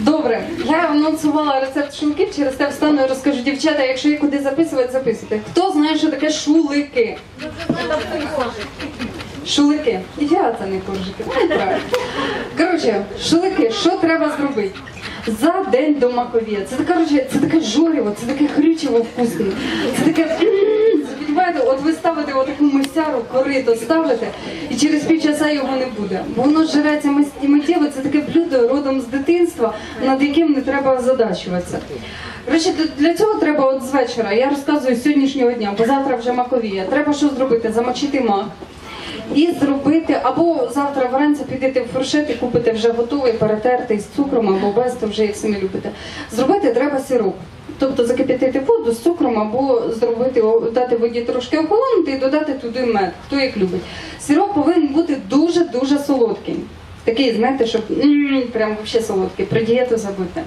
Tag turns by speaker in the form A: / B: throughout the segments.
A: Добре, я анонсувала рецепт шуликів, через те встану і розкажу дівчата, якщо є куди записувати, записуйте. Хто знає, що таке шулики? Шулики. Я це не коржики. Коротше, шулики, що треба зробити? За день до маковія. Це коротше, це таке жоріво, це таке хрючево вкусне. Це таке. м, от ви ставите отаку мисяру, корито ставите, і через півчаса його не буде. Бо воно мис- миттєво, це таке блюдо родом над яким не треба задачуватися. Для- для цього треба от з вечора. Я розказую з сьогоднішнього дня, бо завтра вже маковія. Треба що зробити? Замочити мак. І зробити, або завтра вранці підете в фуршет і купите вже готовий, перетертий з цукром або без, то вже як самі любите. Зробити треба сироп. Тобто закип'ятити воду з цукром або зробити, дати воді трошки охолонути і додати туди мед, хто як любить. Сироп повинен бути дуже-дуже солодкий. Такий, знаєте, щоб прям взагалі солодкий, про дієту забути.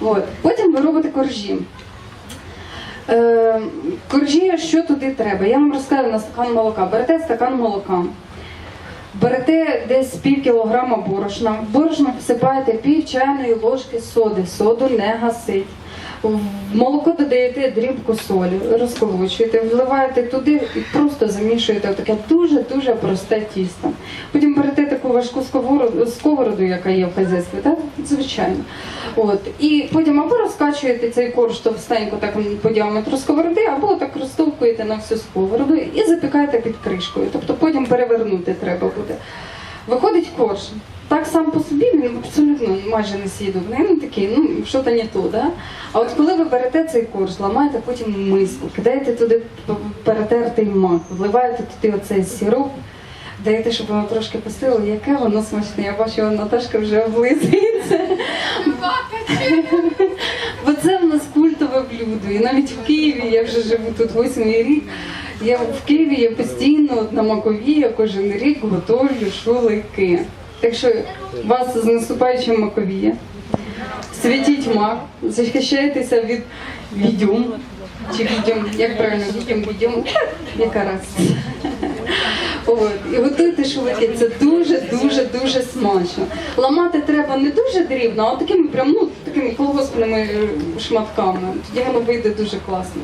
A: От. Потім ви робите коржі. Е, коржі, що туди треба? Я вам розкажу на стакан молока. Берете стакан молока, берете десь пів кілограма борошна. В борошно всипаєте пів чайної ложки соди. Соду не гасить. Молоко додаєте дрібку солі, розколочуєте, вливаєте туди і просто замішуєте таке дуже-дуже просте тісто. Потім берете таку важку сковороду, сковороду яка є в хазяйстві, так? звичайно. От. І потім або розкачуєте цей корж товстенько так по діаметру сковороди, або так розтовкуєте на всю сковороду і запікаєте під кришкою. Тобто потім перевернути треба буде. Виходить корж. Так сам по собі він абсолютно майже не съїдобний. Ну такий, ну що то не то, да? А от коли ви берете цей корж, ламаєте потім миску, кидаєте туди перетертий мак, вливаєте туди оцей сироп, даєте, щоб воно трошки постило, яке воно смачне. Я бачу, Наташка вже облизується. Бо це в нас культове блюдо. І навіть в Києві я вже живу тут восьмий рік. Я в Києві я постійно на Макові, я кожен рік готовлю шулики. Так що вас з наступаючим Маковія. Святіть мак, захищайтеся від відьом. Чи відьом, як правильно, відьом, відьом, яка раз. От, і готуйте шулики, це дуже, дуже, смачно. Ламати треба не дуже дрібно, а такими прям, ну, такими колгоспними шматками. Тоді воно вийде дуже класно.